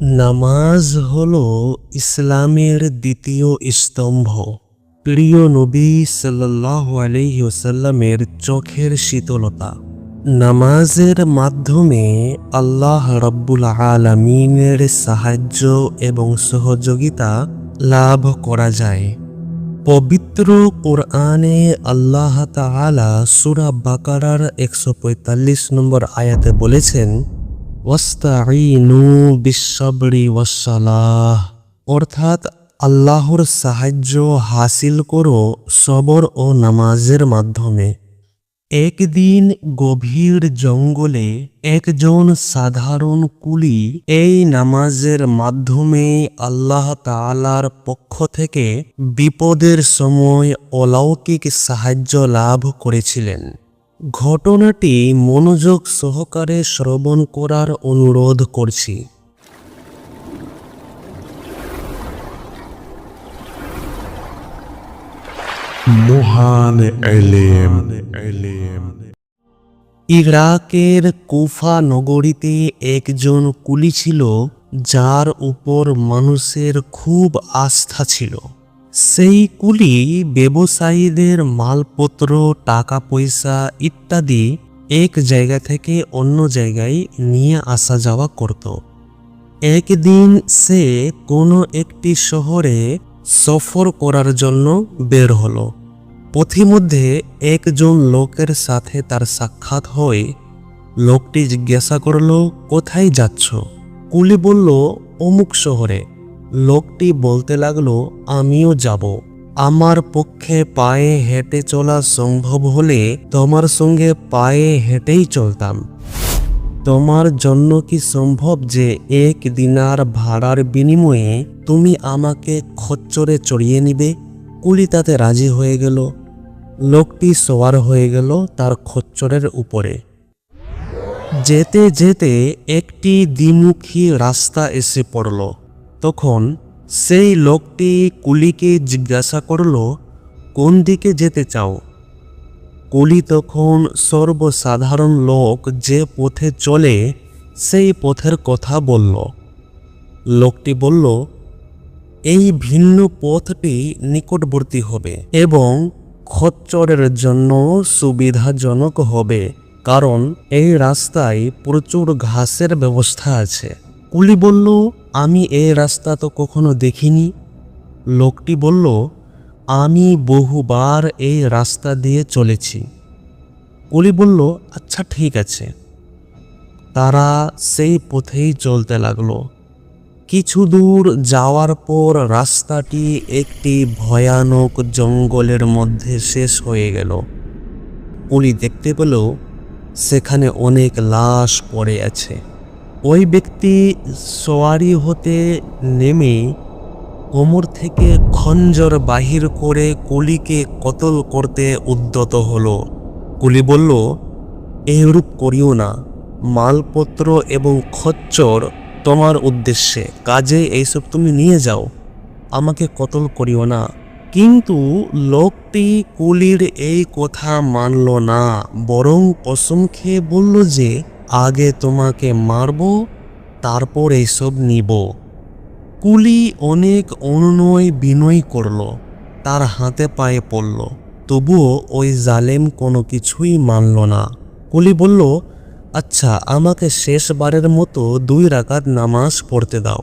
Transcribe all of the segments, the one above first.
নামাজ হল ইসলামের দ্বিতীয় স্তম্ভ। প্রিয় নবী সাল্লাহ আলহিউসাল্লামের চোখের শীতলতা। নামাজের মাধ্যমে আল্লাহ রব্বুল আলমিনের সাহায্য এবং সহযোগিতা লাভ করা যায়। পবিত্র কোরআনে আল্লাহ তাআলা সুরা বাকারার একশো পঁয়তাল্লিশ নম্বর আয়াতে বলেছেন ওয়াস্তাঈনু বিশ্বরি ওয়াসালাহ অর্থাৎ আল্লাহর সাহায্য হাসিল করো সবর ও নামাজের মাধ্যমে। একদিন গভীর জঙ্গলে একজন সাধারণ কুলি এই নামাজের মাধ্যমে আল্লাহ তাআলার পক্ষ থেকে বিপদের সময় অলৌকিক সাহায্য লাভ করেছিলেন। ঘটনাটি মনোযোগ সহকারে শ্রবণ করার অনুরোধ করছি। মহান ইরাকের কুফা নগরীতে একজন কুলি ছিল যার উপর মানুষের খুব আস্থা ছিল। সেই কুলি ব্যবসায়ীদের মালপত্র টাকা পয়সা ইত্যাদি এক জায়গা থেকে অন্য জায়গায় নিয়ে আসা যাওয়া করত। একদিন সে কোনো একটি শহরে সফর করার জন্য বের হলো। পথিমধ্যে একজন লোকের সাথে তার সাক্ষাৎ হয়। লোকটি জিজ্ঞাসা করল, কোথায় যাচ্ছ? কুলি বলল, অমুক শহরে। লোকটি বলতে লাগল, আমিও যাব। আমার পক্ষে পায়ে হেঁটে চলা সম্ভব হলে তোমার সঙ্গে পায়ে হেঁটেই চলতাম। তোমার জন্য কি সম্ভব যে এক দিনার ভাড়ার বিনিময়ে তুমি আমাকে খচ্চরে চড়িয়ে নিবে? কুলি তাতে রাজি হয়ে গেল। লোকটি সোয়ার হয়ে গেল তার খচ্চরের উপরে। যেতে যেতে একটি দ্বিমুখী রাস্তা এসে পড়ল। তখন সেই লোকটি কুলিকে জিজ্ঞাসা করল, কোন দিকে যেতে চাও? কুলি তখন সর্বসাধারণ লোক যে পথে চলে, সেই পথের কথা বলল। লোকটি বলল, এই ভিন্ন পথটি নিকটবর্তী হবে এবং খচ্চরের জন্য সুবিধাজনক হবে, কারণ এই রাস্তায় প্রচুর ঘাসের ব্যবস্থা আছে। কুলি বলল আমি এই রাস্তা তো কখনো দেখিনি। লোকটি বলল, আমি বহুবার এই রাস্তা দিয়ে চলেছি। কুলি বলল আচ্ছা ঠিক আছে। তারা সেই পথেই চলতে লাগল। কিছু দূর যাওয়ার পর রাস্তাটি একটি ভয়ানক জঙ্গলের মধ্যে শেষ হয়ে গেল। উনি দেখতে পেল, সেখানে অনেক লাশ পড়ে আছে। ওই ব্যক্তি সোয়ারি হতে নেমে কোমর থেকে খঞ্জর বাহির করে কুলিকে কতল করতে উদ্যত হলো। কুলি বলল, এরূপ করিও না। মালপত্র এবং খচ্চর তোমার উদ্দেশ্যে। কাজে এইসব তুমি নিয়ে যাও। আমাকে কতল করিও না। কিন্তু লোকটি কুলির এই কথা মানল না, বরং কসম খেয়ে বলল যে আগে তোমাকে মারব, তারপর এইসব নিব। কুলি অনেক অনুনয় বিনয় করল, তার হাতে পায়ে পড়ল। তবুও ওই জালেম কোনো কিছুই মানল না। কুলি বলল আচ্ছা আমাকে শেষবারের মতো দুই রাকাত নামাজ পড়তে দাও।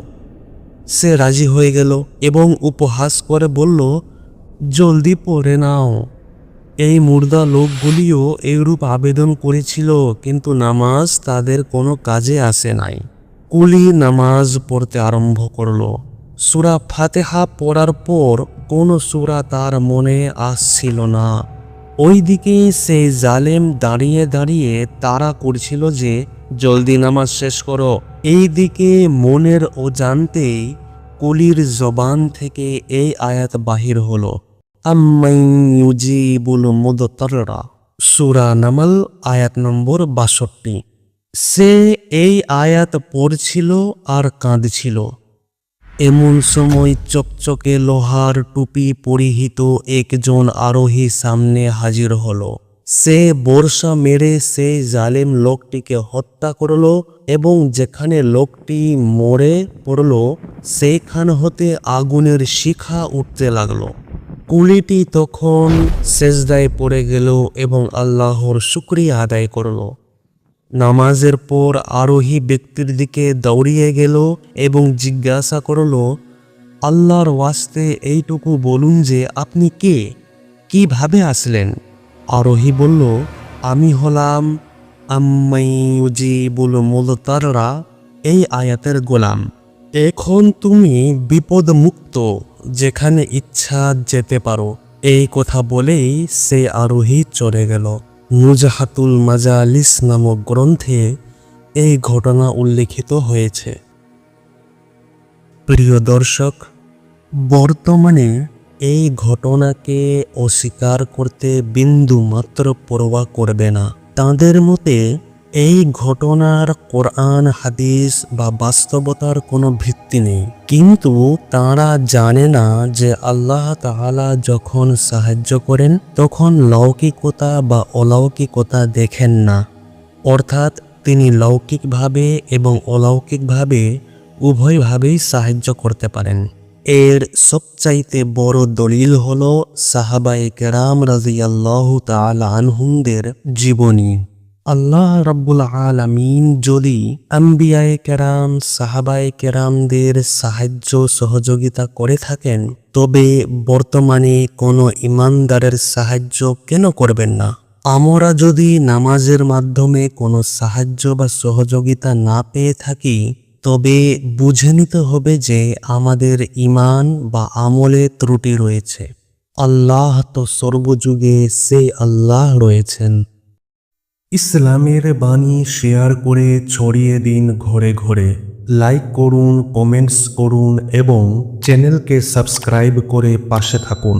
সে রাজি হয়ে গেল এবং উপহাস করে বলল, জলদি পড়ে নাও। এই মুর্দা লোকগুলিও এইরূপ আবেদন করেছিল, কিন্তু নামাজ তাদের কোনো কাজে আসে নাই। কুলি নামাজ পড়তে আরম্ভ করল। সুরা ফাতেহা পড়ার পর কোনো সুরা তার মনে আসছিল না। ওইদিকে সেই জালেম দাঁড়িয়ে দাঁড়িয়ে তারা করছিল যে, জলদি নামাজ শেষ করো। এই দিকে মনের অজান্তেই কুলির জবান থেকে এই আয়াত বাহির হলো। আম্মাই ইউজিবুল মুদতাররা সূরা নামাল আয়াত নম্বর বাষট্টি সে এই আয়াত পড়ছিল আর কাঁদছিল এমন সময় চকচকে লোহার টুপি পরিহিত একজন আরোহী সামনে হাজির হলো সে বর্ষা মেরে সেই জালেম লোকটিকে হত্যা করল এবং যেখানে লোকটি মরে পড়ল সেইখান হতে আগুনের শিখা উঠতে লাগল কুলিটি তখন সেজদায় পড়ে গেল এবং আল্লাহর শুক্রিয়া আদায় করল। নামাজের পর আরোহী ব্যক্তির দিকে দৌড়িয়ে গেল এবং জিজ্ঞাসা করল, আল্লাহর ওয়াস্তে এইটুকু বলুন যে আপনি কে? কীভাবে আসলেন? আরোহী বলল, আমি হলাম আম্মাইজিবুল মুলতাররা, এই আয়াতের গোলাম। এখন তুমি বিপদ মুক্ত যেখানে ইচ্ছা যেতে পারো। এই কথা বলেই সে আরোহী চলে গেল। নুজাহাতুল মাজালিস নামক গ্রন্থে এই ঘটনা উল্লেখিত হয়েছে। প্রিয় দর্শক, বর্তমানে এই ঘটনাকে অস্বীকার করতে বিন্দু মাত্র পরোয়া করবে না। তাদের মতে এই ঘটনার কোরআন, হাদিস বা বাস্তবতার কোনো ভিত্তি নেই। কিন্তু তারা জানে না যে আল্লাহ তাহালা যখন সাহায্য করেন, তখন লৌকিকতা বা অলৌকিকতা দেখেন না। অর্থাৎ তিনি লৌকিকভাবে এবং অলৌকিকভাবে উভয়ভাবেই সাহায্য করতে পারেন। এর সবচাইতে বড় দলিল হল সাহাবায়ে কেরাম রাজিয়াল্লাহ তাআলা আনহুমদের জীবনী। আল্লাহ রাব্বুল আলামিন যদি আম্বিয়ায়ে কেরাম, সাহাবায় কেরামদের সাহায্য, সহযোগিতা করে থাকেন, তবে বর্তমানে কোনো ইমানদারের সাহায্য কেন করবেন না? আমরা যদি নামাজের মাধ্যমে কোনো সাহায্য বা সহযোগিতা না পেয়ে থাকি, তবে বুঝে নিতে হবে যে আমাদের ইমান বা আমলে ত্রুটি রয়েছে। আল্লাহ তো সর্বযুগে সে আল্লাহ রয়েছেন। ইসলামের বাণী শেয়ার করে ছড়িয়ে দিন ঘরে ঘরে। লাইক করুন, কমেন্টস করুন এবং চ্যানেলকে সাবস্ক্রাইব করে পাশে থাকুন।